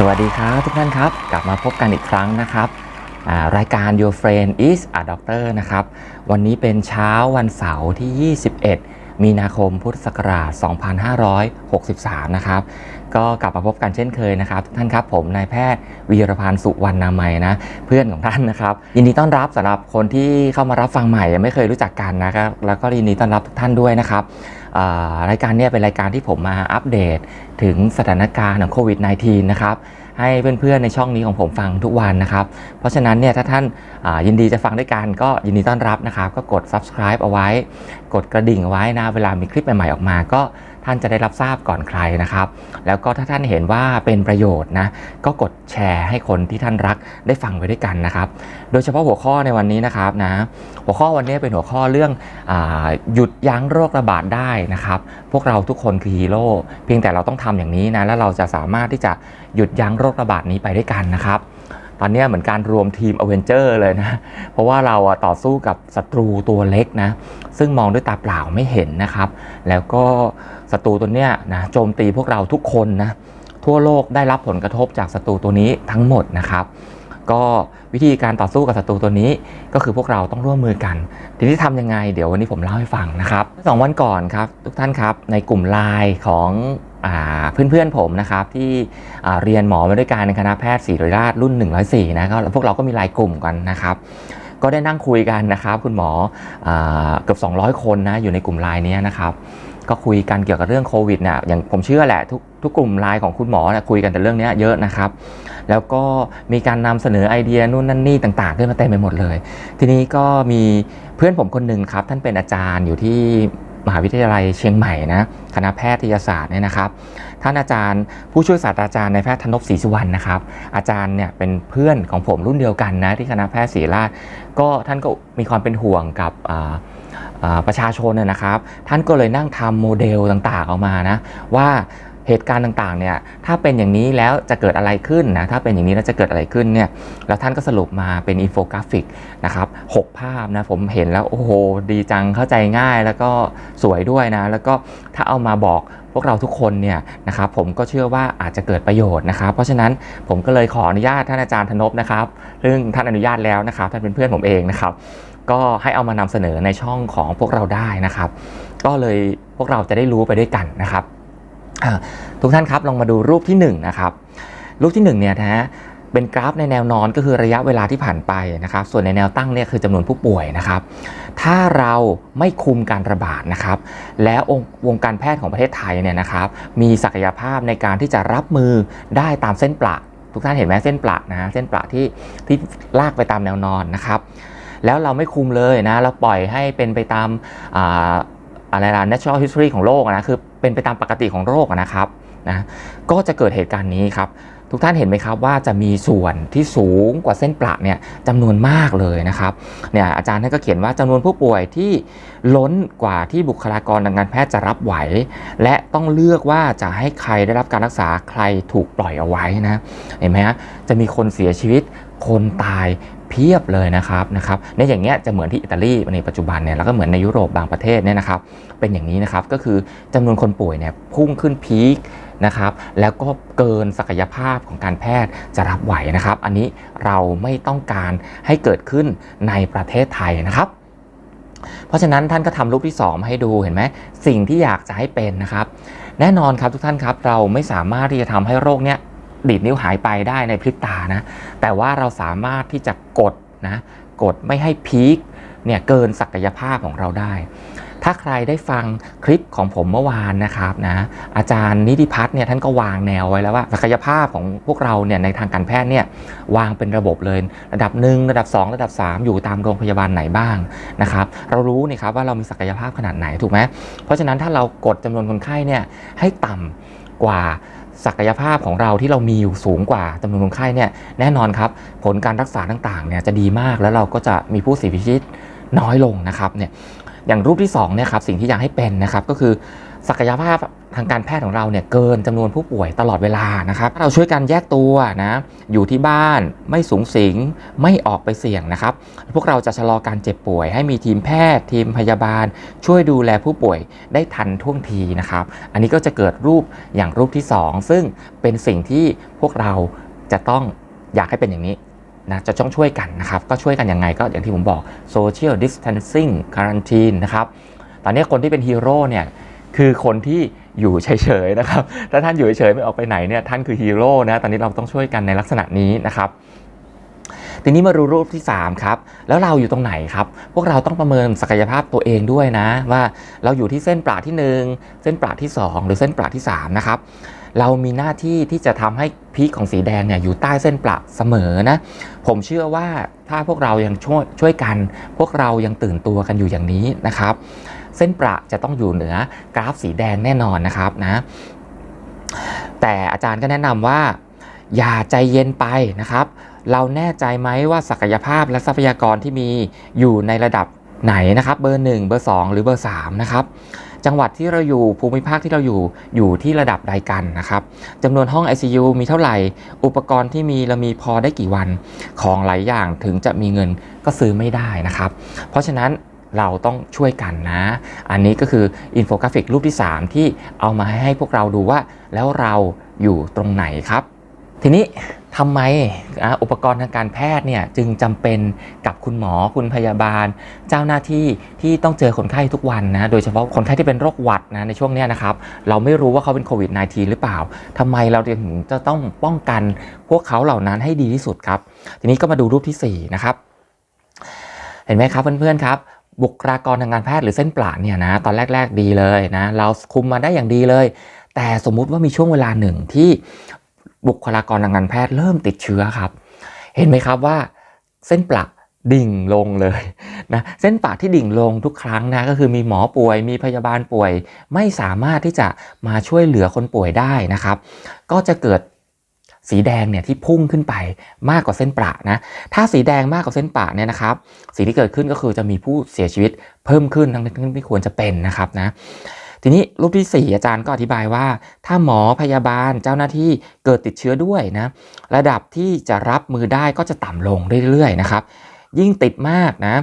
สวัสดีครับทุกท่านครับ กลับมาพบกันอีกครั้งนะครับรายการ Your Friend is a Doctor นะครับ วันนี้เป็นเช้าวันเสาร์ที่ 21 มีนาคมพุทธศักราช 2563 นะครับ ก็กลับมาพบกันเช่นเคยนะครับ ทุกท่านครับผมนายแพทย์วีรพันธ์สุวรรณนามัยนะ เพื่อนของท่านนะครับ ยินดีต้อนรับสำหรับคนที่เข้ามารับฟังใหม่ยังไม่เคยรู้จักกันนะครับแล้วก็ยินดีต้อนรับทุกท่านด้วยนะครับ รายการนี้เป็นรายการที่ผมมาอัปเดตถึงสถานการณ์ของโควิด -19 นะครับให้เพื่อนๆ ในช่องนี้ของผมฟังทุกวันนะครับ เพราะฉะนั้นเนี่ยถ้าท่านายินดีจะฟังด้วยกันก็ยินดีต้อนรับนะครับ ก็กด subscribe เอาไว้ กดกระดิ่งเอาไว้นะ เวลามีคลิปใหม่ๆ ออกมาก็ ท่านจะได้รับทราบก่อนใครนะครับ แล้วก็ถ้าท่านเห็นว่าเป็นประโยชน์นะก็กดแชร์ให้คนที่ท่านรักได้ฟังไปด้วยกันนะครับ โดยเฉพาะหัวข้อในวันนี้นะครับนะหัวข้อวันนี้เป็นหัวข้อเรื่องอหยุดยั้งโรคระบาดได้นะครับ พวกเราทุกคนคือฮีโร่เพียงแต่เราต้องทำอย่างนี้นะแล้วเราจะสามารถที่จะหยุดยั้งโรคระบาดนี้ไปด้วยกันนะครับ ตอนนี้เหมือนการรวมทีมอเวนเจอร์เลยนะ เพราะว่าเราต่อสู้กับศัตรูตัวเล็กนะ ซึ่งมองด้วยตาเปล่าไม่เห็นนะครับ แล้วก็ศัตรูตัวเนี้ยนะโจมตีพวกเราทุกคนนะ ทั่วโลกได้รับผลกระทบจากศัตรูตัวนี้ทั้งหมดนะครับ ก็วิธีการต่อสู้กับศัตรูตัวนี้ก็คือพวกเราต้องร่วมมือกัน ทีนี้ทำยังไงเดี๋ยววันนี้ผมเล่าให้ฟังนะครับสองวันก่อนครับ ทุกท่านครับในกลุ่มไลน์ของ เพื่อนๆผมนะครับที่เรียนหมอมาด้วยกันในคณะแพทย์ศิริราชรุ่น 104 นะก็พวกเราก็มีไลน์กลุ่มกันนะครับ ก็ได้นั่งคุยกันนะครับ คุณหมออเกือบ 200 คนนะอยู่ในกลุ่มไลน์นี้นะครับ ก็คุยกันเกี่ยวกับเรื่องโควิดเนี่ยอย่างผมเชื่อแหละทุกทุกกลุ่มไลน์ของคุณหมอนี่ยคุยกันแต่เรื่องนี้เยอะนะครับ แล้วก็มีการนำเสนอไอเดียนู่นนั่นนี่ต่างๆขึ้นมาเต็มไปหมดเลย ทีนี้ก็มีเพื่อนผมคนหนึ่งครับ ท่านเป็นอาจารย์อยู่ที่ มหาวิทยาลัยเชียงใหม่นะคณะแพทยศาสตร์เนี่ยนะครับ ท่านอาจารย์ผู้ช่วยศาสตราจารย์ในแพทย์ธนพศรีสุวรรณนะครับ อาจารย์เนี่ยเป็นเพื่อนของผมรุ่นเดียวกันนะที่คณะแพทย์ศรีราชก็ท่านก็มีความเป็นห่วงกับประชาชนนะนะครับ ท่านก็เลยนั่งทำโมเดลต่างๆออกมานะว่า เหตุการณ์ต่างๆเนี่ยถ้าเป็นอย่างนี้แล้วจะเกิดอะไรขึ้นนะถ้าเป็นอย่างนี้แล้วจะเกิดอะไรขึ้นเนี่ยแล้วท่านก็สรุปมาเป็นอินโฟกราฟิกนะครับหกภาพนะผมเห็นแล้วโอ้โหดีจังเข้าใจง่ายแล้วก็สวยด้วยนะแล้วก็ถ้าเอามาบอกพวกเราทุกคนเนี่ยนะครับผมก็เชื่อว่าอาจจะเกิดประโยชน์นะครับ เพราะฉะนั้นผมก็เลยขออนุญาตท่านอาจารย์ธนพนะครับ ซึ่งท่านอนุญาตแล้วนะครับท่านเป็นเพื่อนผมเองนะครับ ก็ให้เอามานำเสนอในช่องของพวกเราได้นะครับ ก็เลยพวกเราจะได้รู้ไปด้วยกันนะครับ ทุกท่านครับลองมาดูรูปที่1นะครับรูปที่1เนี่ยนะฮะเป็นกราฟในแนวนอนก็คือระยะเวลาที่ผ่านไปนะครับ ส่วนในแนวตั้งเนี่ยคือจำนวนผู้ป่วยนะครับ ถ้าเราไม่คุมการระบาดนะครับ แล้วองค์วงการแพทย์ของประเทศไทยเนี่ยนะครับ มีศักยภาพในการที่จะรับมือได้ตามเส้นประทุกท่านเห็นไหมเส้นประนะเส้นประที่ที่ลากไปตามแนวนอนนะครับ แล้วเราไม่คุมเลยนะเราปล่อยให้เป็นไปตามอะไรล่ะ natural history ของโลกนะคือ เป็นไปตามปกติของโรคนะครับนะก็จะเกิดเหตุการณ์นี้ครับ ทุกท่านเห็นไหมครับว่าจะมีส่วนที่สูงกว่าเส้นประเนี่ยจำนวนมากเลยนะครับเนี่ยอาจารย์ท่านก็เขียนว่าจำนวนผู้ป่วยที่ล้นกว่าที่บุคลากรทางการแพทย์จะรับไหว และต้องเลือกว่าจะให้ใครได้รับการรักษาใครถูกปล่อยเอาไว้นะเห็นไหมฮะจะมีคนเสียชีวิตคนตาย เพียบเลยนะครับนะครับในอย่างเงี้ยจะเหมือนที่อิตาลีในปัจจุบันเนี่ยแล้วก็เหมือนในยุโรปบางประเทศเนี่ยนะครับเป็นอย่างนี้นะครับก็คือจำนวนคนป่วยเนี่ยพุ่งขึ้นพีคนะครับแล้วก็เกินศักยภาพของการแพทย์จะรับไหวนะครับ อันนี้เราไม่ต้องการให้เกิดขึ้นในประเทศไทยนะครับเพราะฉะนั้นท่านก็ทำรูปที่2มาให้ดูเห็นไหมสิ่งที่อยากจะให้เป็นนะครับ แน่นอนครับทุกท่านครับเราไม่สามารถที่จะทำให้โรคเนี้ย ดีดนิ้วหายไปได้ในพริบตานะ แต่ว่าเราสามารถที่จะกดนะกดไม่ให้พีคเนี่ยเกินศักยภาพของเราได้ ถ้าใครได้ฟังคลิปของผมเมื่อวานนะครับนะอาจารย์นิติพัฒน์เนี่ยท่านก็วางแนวไว้แล้วว่าศักยภาพของพวกเราเนี่ยในทางการแพทย์เนี่ยวางเป็นระบบเลย ระดับ 1 ระดับ 2 ระดับ 3 อยู่ตามโรงพยาบาลไหนบ้างนะครับเรารู้นี่ครับว่าเรามีศักยภาพขนาดไหนถูกไหมเพราะฉะนั้นถ้าเรากดจำนวนคนไข้เนี่ยให้ต่ำกว่า ศักยภาพของเราที่เรามีอยู่สูงกว่าจำนวนคนไข้เนี่ยแน่นอนครับผลการรักษาต่างๆเนี่ยจะดีมากแล้วเราก็จะมีผู้เสียชีวิตน้อยลงนะครับเนี่ยอย่างรูปที่2เนี่ยครับสิ่งที่อยากให้เป็นนะครับก็คือ ศักยภาพทางการแพทย์ของเราเนี่ยเกินจำนวนผู้ป่วยตลอดเวลานะครับเราช่วยกันแยกตัวนะอยู่ที่บ้านไม่สูงสิงไม่ออกไปเสี่ยงนะครับ พวกเราจะชะลอการเจ็บป่วย ให้มีทีมแพทย์ ทีมพยาบาล ช่วยดูแลผู้ป่วยได้ทันท่วงทีนะครับ อันนี้ก็จะเกิดรูปอย่างรูปที่ 2 ซึ่งเป็นสิ่งที่พวกเราจะต้องอยากให้เป็นอย่างนี้นะจะต้องช่วยกันนะครับ ก็ช่วยกันยังไงก็อย่างที่ผมบอก social distancing quarantine นะครับ ตอนนี้คนที่เป็นฮีโร่เนี่ย คือคนที่อยู่เฉยๆนะครับ ถ้าท่านอยู่เฉยๆไม่ออกไปไหนเนี่ยท่านคือฮีโร่นะ ตอนนี้เราต้องช่วยกันในลักษณะนี้นะครับ ทีนี้มาดูรูปที่ 3 ครับ แล้วเราอยู่ตรงไหนครับ พวกเราต้องประเมินศักยภาพตัวเองด้วยนะ ว่าเราอยู่ที่เส้นประที่ 1 เส้นประที่ 2 หรือเส้นประที่ 3 นะครับเรามีหน้าที่ที่จะทำให้พีคของสีแดงเนี่ยอยู่ใต้เส้นประเสมอนะ ผมเชื่อว่าถ้าพวกเรายังช่วยช่วยกัน พวกเรายังตื่นตัวกันอยู่อย่างนี้นะครับ เส้นประจะต้องอยู่เหนือกราฟสีแดงแน่นอนนะครับนะแต่อาจารย์ก็แนะนำว่า อย่าใจเย็นไปนะครับ เราแน่ใจไหมว่าศักยภาพและทรัพยากรที่มีอยู่ในระดับไหนนะครับ เบอร์ 1 เบอร์ 2 หรือเบอร์ 3 นะครับจังหวัดที่เราอยู่ภูมิภาคที่เราอยู่อยู่ที่ระดับใดกันนะครับจำนวนห้อง ICU มีเท่าไหร่ อุปกรณ์ที่มีเรามีพอได้กี่วันของหลายอย่างถึงจะมีเงินก็ซื้อไม่ได้นะครับ เพราะฉะนั้น เราต้องช่วยกันนะ อันนี้ก็คืออินโฟกราฟิกรูปที่ 3 ที่เอามาให้พวกเราดูว่าแล้วเราอยู่ตรงไหนครับ ทีนี้ทำไมอุปกรณ์ทางการแพทย์เนี่ยจึงจำเป็นกับคุณหมอคุณพยาบาล เจ้าหน้าที่ที่ต้องเจอคนไข้ทุกวันนะโดยเฉพาะคนไข้ที่เป็นโรคหวัดนะในช่วงนี้นะครับเราไม่รู้ว่าเขาเป็นโควิด -19 หรือเปล่าทำไมเราถึงจะต้องป้องกันพวกเขาเหล่านั้นให้ดีที่สุดครับ ทีนี้ก็มาดูรูปที่4นะครับเห็นไหมครับเพื่อนๆครับ บุคลากรทางการแพทย์หรือเส้นปราดเนี่ยนะตอนแรก ๆดีเลยนะเราคุมมาได้อย่างดีเลย แต่สมมุติว่ามีช่วงเวลาหนึ่งที่บุคลากรทางการแพทย์เริ่มติดเชื้อครับ เห็นไหมครับว่าเส้นปลักดิ่งลงเลยนะเส้นปลักที่ดิ่งลงทุกครั้งนะก็คือมีหมอป่วยมีพยาบาลป่วย ไม่สามารถที่จะมาช่วยเหลือคนป่วยได้นะครับ ก็จะเกิด สีแดงเนี่ยที่พุ่งขึ้นไปมากกว่าเส้นประนะ ถ้าสีแดงมากกว่าเส้นประเนี่ยนะครับ สิ่งที่เกิดขึ้นก็คือจะมีผู้เสียชีวิตเพิ่มขึ้นทั้งที่ไม่ควรจะเป็นนะครับนะ ทีนี้รูปที่ 4 อาจารย์ก็อธิบายว่า ถ้าหมอพยาบาลเจ้าหน้าที่เกิดติดเชื้อด้วยนะ ระดับที่จะรับมือได้ก็จะต่ำลงเรื่อยๆนะครับ ยิ่งติดมากนะ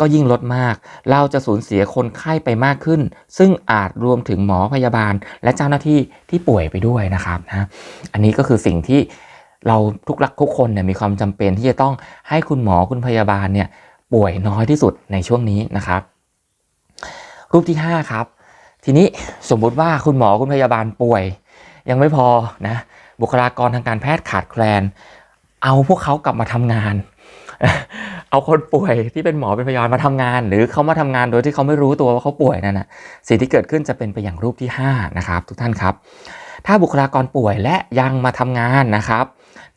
ก็ยิ่งลดมาก เราจะสูญเสียคนไข้ไปมากขึ้น ซึ่งอาจรวมถึงหมอพยาบาล และเจ้าหน้าที่ที่ป่วยไปด้วยนะครับนะอันนี้ก็คือสิ่งที่เราทุกรักทุกคนเนี่ยมีความจำเป็นที่จะต้องให้คุณหมอคุณพยาบาลเนี่ยป่วยน้อยที่สุดในช่วงนี้นะครับ รูปที่ 5 ครับ ทีนี้สมมุติว่าคุณหมอคุณพยาบาลป่วย ยังไม่พอนะบุคลากรทางการแพทย์ขาดแคลน เอาพวกเขากลับมาทำงาน เอาคนป่วยที่เป็นหมอเป็นพยาบาลมาทำงาน หรือเขามาทำงานโดยที่เขาไม่รู้ตัวว่าเขาป่วยนั่นนะสิ่งที่เกิดขึ้นจะเป็นไปอย่างรูปที่ 5 นะครับ ทุกท่านครับ ถ้าบุคลากรป่วยและยังมาทำงานนะครับ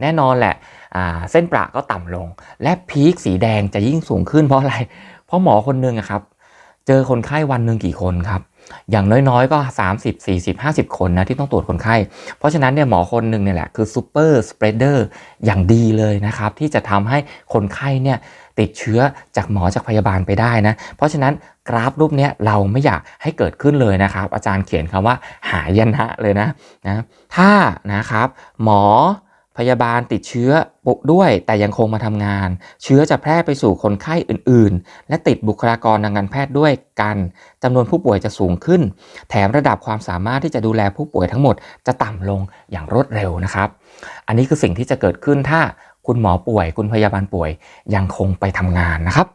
แน่นอนแหละเส้นประก็ต่ำลง และพีคสีแดงจะยิ่งสูงขึ้นเพราะอะไร เพราะหมอคนหนึ่งครับ เจอคนไข้วันหนึ่งกี่คนครับอย่างน้อยๆ ก็ 30 40 50 คนนะที่ต้องตรวจคนไข้ เพราะฉะนั้นเนี่ยหมอคนหนึ่งเนี่ยแหละคือซูเปอร์สเปรดเดอร์อย่างดีเลยนะครับ ที่จะทำให้คนไข้เนี่ย ติดเชื้อจากหมอจากพยาบาลไปได้นะ เพราะฉะนั้นกราฟรูปนี้เราไม่อยากให้เกิดขึ้นเลยนะครับ อาจารย์เขียนคำว่าหายนะเลยนะนะถ้านะครับหมอพยาบาลติดเชื้อปุด้วยแต่ยังคงมาทำงาน เชื้อจะแพร่ไปสู่คนไข้อื่นๆ และติดบุคลากรทางการแพทย์ด้วยกันจำนวนผู้ป่วยจะสูงขึ้น แถมระดับความสามารถที่จะดูแลผู้ป่วยทั้งหมดจะต่ำลงอย่างรวดเร็วนะครับ อันนี้คือสิ่งที่จะเกิดขึ้นถ้า คุณหมอป่วย คุณพยาบาลป่วยยังคงไปทำงานนะครับ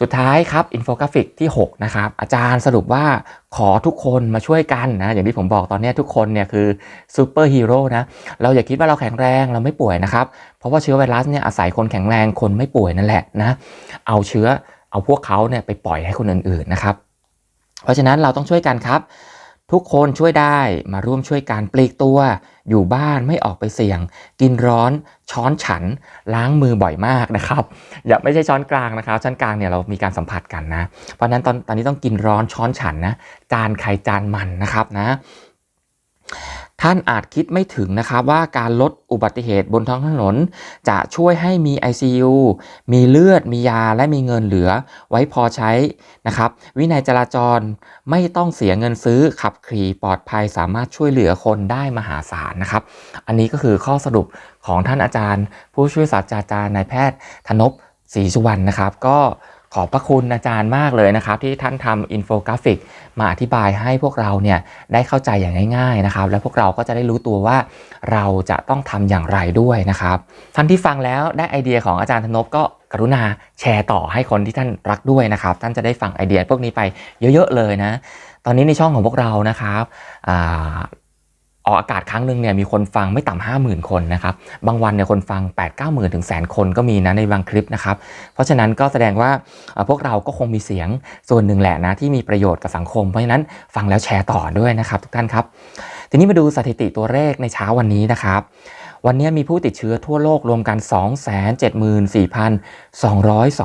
สุดท้ายครับอินโฟกราฟิกที่ 6 นะครับ อาจารย์สรุปว่าขอทุกคนมาช่วยกันนะอย่างที่ผมบอกตอนนี้ทุกคนเนี่ยคือซูเปอร์ฮีโร่นะเราอย่าคิดว่าเราแข็งแรงเราไม่ป่วยนะครับ เพราะว่าเชื้อไวรัสเนี่ยอาศัยคนแข็งแรงคนไม่ป่วยนั่นแหละนะเอาเชื้อเอาพวกเขาเนี่ยไปปล่อยให้คนอื่นๆนะครับ เพราะฉะนั้นเราต้องช่วยกันครับ ทุกคนช่วยได้มาร่วมช่วยการปลีกตัว อยู่บ้านไม่ออกไปเสี่ยง กินร้อนช้อนฉันล้างมือบ่อยมากนะครับอย่าไม่ใช่ช้อนกลางนะครับช้อนกลางเนี่ยเรามีการสัมผัสกันนะเพราะนั้นตอนตอนนี้ต้องกินร้อนช้อนฉันนะจานใครจานมันนะครับนะ ท่านอาจคิดไม่ถึงนะครับว่าการลดอุบัติเหตุบนท้องถนน จะช่วยให้มี ICU มีเลือดมียาและมีเงินเหลือไว้พอใช้นะครับ วินัยจราจรไม่ต้องเสียเงินซื้อขับขี่ปลอดภัยสามารถช่วยเหลือคนได้มหาศาลนะครับ อันนี้ก็คือข้อสรุปของท่านอาจารย์ ผู้ช่วยศาสตราจารย์นายแพทย์ธนพศรีสุวรรณนะครับ ก็ ขอบพระคุณอาจารย์มากเลยนะครับ ที่ท่านทำอินโฟกราฟิก มาอธิบายให้พวกเราเนี่ยได้เข้าใจอย่างง่ายๆนะครับ และพวกเราก็จะได้รู้ตัวว่าเราจะต้องทำอย่างไรด้วยนะครับ ท่านที่ฟังแล้วได้ไอเดียของอาจารย์ธนพก็กรุณาแชร์ต่อให้คนที่ท่านรักด้วยนะครับ ท่านจะได้ฟังไอเดียพวกนี้ไปเยอะๆเลยนะ ตอนนี้ในช่องของพวกเรานะครับ ออกอากาศครั้งหนึ่งเนี่ยมีคนฟังไม่ต่ำห้าหมื่นคนนะครับบางวันเนี่ยคนฟัง8ปดเก้าหมื่นถึงแสนคนก็มีนะในบางคลิปนะครับเพราะฉะนั้นก็แสดงว่าพวกเราก็คงมีเสียงส่วนหนึ่งแหละนะที่มีประโยชน์กับสังคม เพราะฉะนั้นฟังแล้วแชร์ต่อด้วยนะครับทุกท่านครับ ทีนี้มาดูสถิติตัวเลขในเช้าวันนี้นะครับวันนี้มีผู้ติดเชื้อทั่วโลกรวมกัน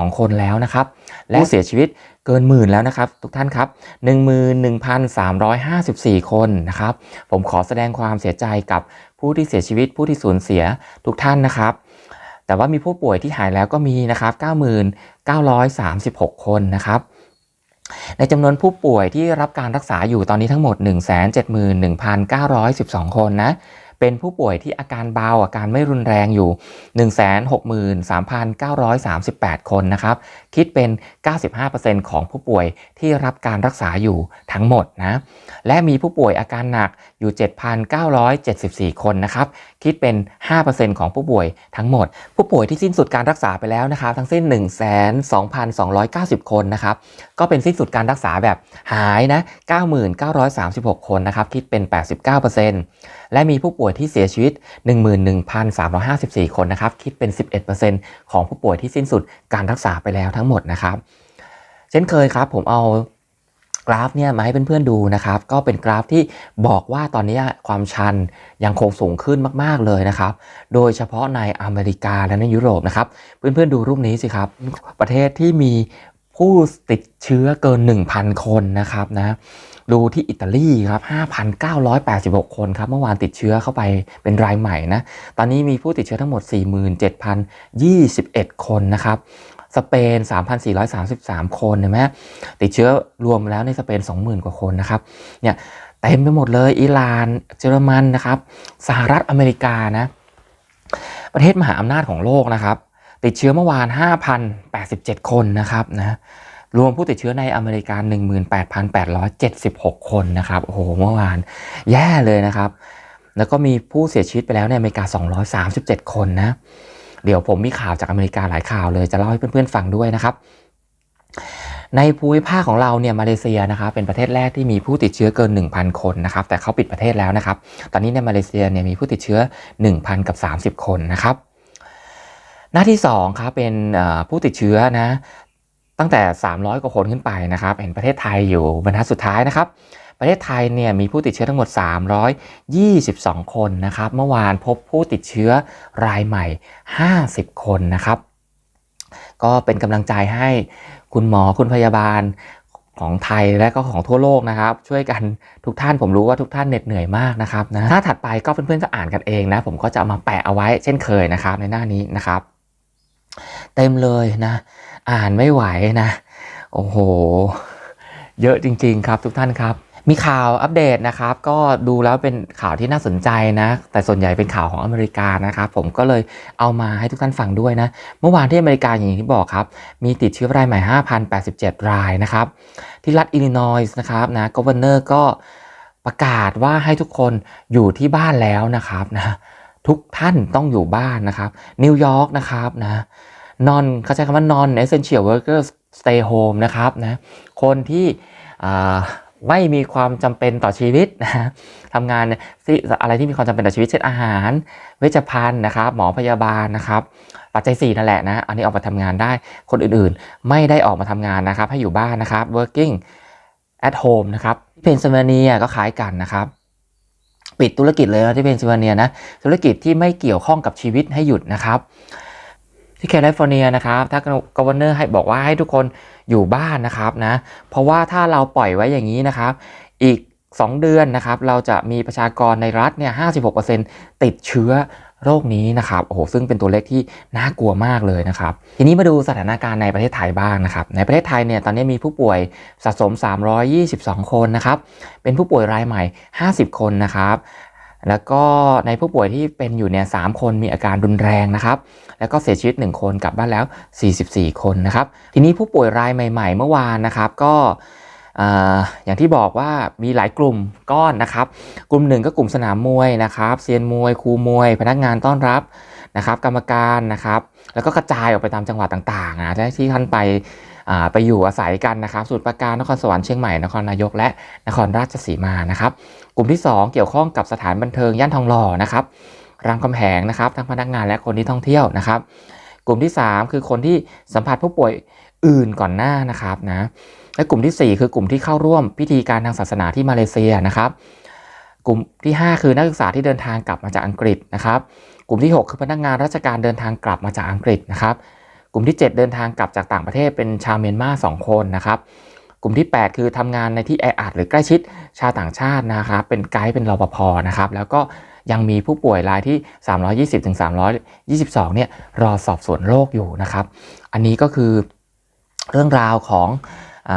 274,202 คนแล้วนะครับ และเสียชีวิต เกินหมื่นแล้วนะครับ ทุกท่านครับ 11,354 คนนะครับ ผมขอแสดงความเสียใจกับผู้ที่เสียชีวิตผู้ที่สูญเสียทุกท่านนะครับ แต่ว่ามีผู้ป่วยที่หายแล้วก็มีนะครับ 9,936 คนนะครับในจำนวนผู้ป่วยที่รับการรักษาอยู่ตอนนี้ทั้งหมด 171,912 คนนะ เป็นผู้ป่วยที่อาการเบาอาการไม่รุนแรงอยู่ 163,938 คนนะครับ คิดเป็น 95%ของผู้ป่วยที่รับการรักษาอยู่ทั้งหมดนะ และมีผู้ป่วยอาการหนักอยู่ 7,974 คนนะครับคิดเป็น 5%ของผู้ป่วยทั้งหมด ผู้ป่วยที่สิ้นสุดการรักษาไปแล้วนะครับทั้งสิ้น 1,2,290 คนนะครับก็เป็นสิ้นสุดการรักษาแบบหายนะ 9,936 คนนะครับคิดเป็น 89%และมีผู้ป่วยที่เสียชีวิต 11,354 คนนะครับคิดเป็น 11%ของผู้ป่วยที่สิ้นสุดการรักษาไปแล้วทั้งหมดนะครับเช่นเคยครับผมเอา กราฟเนี่ยมาให้เพื่อนๆดูนะครับ ก็เป็นกราฟที่บอกว่าตอนนี้ความชันยังคงสูงขึ้นมากๆเลยนะครับ โดยเฉพาะในอเมริกาและในยุโรปนะครับ เพื่อนๆดูรูปนี้สิครับ ประเทศที่มีผู้ติดเชื้อเกิน 1,000 คนนะครับนะดูที่อิตาลีครับ 5,986 คนครับ เมื่อวานติดเชื้อเข้าไปเป็นรายใหม่นะ ตอนนี้มีผู้ติดเชื้อทั้งหมด 47,021 คนนะครับ สเปน 3,433 คนเห็นไหมติดเชื้อรวมแล้วในสเปน 20,000 กว่าคนนะครับเนี่ยเต็มไปหมดเลยอิหร่านเยอรมันนะครับสหรัฐอเมริกานะประเทศมหาอำนาจของโลกนะครับติดเชื้อเมื่อวาน 5,087 คนนะครับนะรวมผู้ติดเชื้อในอเมริกา 18,876 คนนะครับโอ้โหเมื่อวานแย่เลยนะครับ แล้วก็มีผู้เสียชีวิตไปแล้วในอเมริกา 237 คนนะ เดี๋ยวผมมีข่าวจากอเมริกาหลายข่าวเลยจะเล่าให้เพื่อนๆฟังด้วยนะครับ ในภูมิภาคของเราเนี่ยมาเลเซียนะครับเป็นประเทศแรกที่มีผู้ติดเชื้อเกิน 1,000 คนนะครับ แต่เขาปิดประเทศแล้วนะครับ ตอนนี้ในมาเลเซียเนี่ยมีผู้ติดเชื้อ 1,000 กับ 30 คนนะครับ หน้าที่2ครับเป็นผู้ติดเชื้อนะตั้งแต่ 300 กว่าคนขึ้นไปนะครับ เห็นประเทศไทยอยู่บรรทัดสุดท้ายนะครับ ประเทศไทยเนี่ยมีผู้ติดเชื้อทั้งหมด 322 คนนะครับเมื่อวานพบผู้ติดเชื้อรายใหม่ 50 คนนะครับ ก็เป็นกำลังใจให้คุณหมอคุณพยาบาลของไทยและก็ของทั่วโลกนะครับ ช่วยกันทุกท่านผมรู้ว่าทุกท่านเหน็ดเหนื่อยมากนะครับนะถ้าถัดไปก็เพื่อนๆก็อ่านกันเองนะ ผมก็จะเอามาแปะเอาไว้เช่นเคยนะครับในหน้านี้นะครับ เต็มเลยนะ อ่านไม่ไหวนะ โอ้โห เยอะจริงๆครับทุกท่านครับ มีข่าวอัปเดตนะครับ ก็ดูแล้วเป็นข่าวที่น่าสนใจนะ แต่ส่วนใหญ่เป็นข่าวของอเมริกานะครับผมก็เลยเอามาให้ทุกท่านฟังด้วยนะ เมื่อวานที่อเมริกาอย่างที่บอกครับ มีติดเชื้อรายใหม่ 5,087 รายนะครับ ที่รัฐอิลลินอยส์นะครับนะก o ว e r เนอร์ก็ประกาศว่าให้ทุกคนอยู่ที่บ้านแล้วนะครับนะทุกท่านต้องอยู่บ้านนะครับนิวยอร์กนะครับนะ non เขาใช้คำว่า non essential workers stay home นะครับนะคนที่อ่า ไม่มีความจำเป็นต่อชีวิตนะทำงานที่อะไรที่มีความจำเป็นต่อชีวิตเช่นอาหาร เวชภัณฑ์นะครับหมอพยาบาลนะครับ ปัจจัย4นั่นแหละนะอันนี้ออกมาทำงานได้คนอื่นๆ ไม่ได้ออกมาทำงานนะครับ ให้อยู่บ้านนะครับ working at home นะครับที่เพนซิลเวเนียก็คล้ายกันนะครับปิดธุรกิจเลยนะที่เพนซิลเวเนียนะธุรกิจที่ไม่เกี่ยวข้องกับชีวิตให้หยุดนะครับ ที่แคลิฟอร์เนียนะครับถ้ากวเนอร์ให้บอกว่าให้ทุกคนอยู่บ้านนะครับนะเพราะว่าถ้าเราปล่อยไว้อย่างนี้นะครับ อีก 2 เดือนนะครับเราจะมีประชากรในรัฐเนี่ย56%ติดเชื้อโรคนี้นะครับโอ้โหซึ่งเป็นตัวเลขที่น่ากลัวมากเลยนะครับ ทีนี้มาดูสถานการณ์ในประเทศไทยบ้างนะครับ ในประเทศไทยเนี่ยตอนนี้มีผู้ป่วยสะสม 322 คนนะครับ เป็นผู้ป่วยรายใหม่ 50 คนนะครับ แล้วก็ในผู้ป่วยที่เป็นอยู่เนี่ยสคนมีอาการรุนแรงนะครับ แล้วก็เสียชีวิต 1 คนกลับบ้านแล้ว 44 คนนะครับ ทีนี้ผู้ป่วยรายใหม่ ๆ เมื่อวานนะครับก็อ่าอย่างที่บอกว่ามีหลายกลุ่มก้อนนะครับ กลุ่มหนึ่งก็กลุ่มสนามมวยนะครับเซียนมวยครูมวย พนักงานต้อนรับนะครับ กรรมการนะครับ แล้วก็กระจายออกไปตามจังหวัดต่างๆนะที่ท่านไป ไปอยู่อาศัยกันนะครับสมุทรปราการนครสวรรค์เชียงใหม่นครนายกและนครราชสีมานะครับกลุ่มที่ 2 เกี่ยวข้องกับสถานบันเทิงย่านทองหล่อนะครับรามคำแหงนะครับทั้งพนักงานและคนที่ท่องเที่ยวนะครับ กลุ่มที่ 3 คือคนที่สัมผัสผู้ป่วยอื่นก่อนหน้านะครับนะและกลุ่มที่ 4 คือกลุ่มที่เข้าร่วมพิธีการทางศาสนาที่มาเลเซียนะครับ กลุ่มที่ 5 คือนักศึกษาที่เดินทางกลับมาจากอังกฤษนะครับ กลุ่มที่ 6 คือพนักงานราชการเดินทางกลับมาจากอังกฤษนะครับ ลุ่มที่ 7 เดินทางกลับจากต่างประเทศเป็นชาวเมียนมา2คนนะครับกลุ่มที่ 8 คือทำงานในที่แออัดหรือใกล้ชิดชาวต่างชาตินะครับ เป็นไกด์เป็นรปภนะครับแล้วก็ยังมีผู้ป่วยรายที่ 320ถึง322 เนี่ยรอสอบสวนโรคอยู่นะครับ อันนี้ก็คือเรื่องราวของอ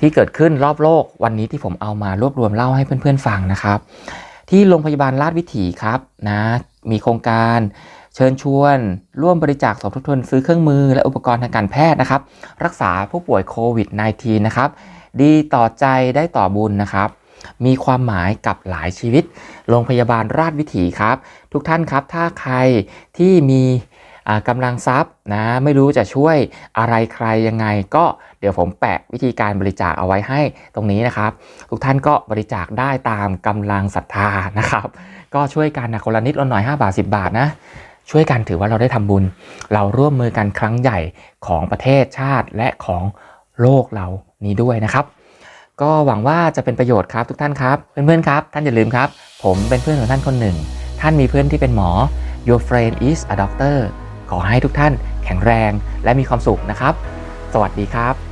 ที่เกิดขึ้นรอบโลกวันนี้ที่ผมเอามารวบรวมเล่าให้เพื่อนๆฟังนะครับ ที่โรงพยาบาลราชวิถีครับนะมีโครงการ เชิญชวน ร่วมบริจาคสมทบทุนซื้อเครื่องมือและอุปกรณ์ทางการแพทย์นะครับ รักษาผู้ป่วยโควิด -19 นะครับ ดีต่อใจได้ต่อบุญนะครับ มีความหมายกับหลายชีวิต โรงพยาบาลราชวิถีครับ ทุกท่านครับถ้าใครที่มีอ่ากำลังทรัพย์นะไม่รู้จะช่วยอะไรใครยังไง ก็เดี๋ยวผมแปะวิธีการบริจาคเอาไว้ให้ตรงนี้นะครับ ทุกท่านก็บริจาคได้ตามกำลังศรัทธานะครับ ก็ช่วยกันนะคนละนิดละหน่อย 5 บาท 10 บาทนะ ช่วยกันถือว่าเราได้ทำบุญ เราร่วมมือกันครั้งใหญ่ของประเทศชาติและของโลกเรานี้ด้วยนะครับ ก็หวังว่าจะเป็นประโยชน์ครับทุกท่านครับ เพื่อนๆครับ ท่านอย่าลืมครับ ผมเป็นเพื่อนของท่านคนหนึ่ง ท่านมีเพื่อนที่เป็นหมอ your friend is a doctor ขอให้ทุกท่านแข็งแรงและมีความสุขนะครับ สวัสดีครับ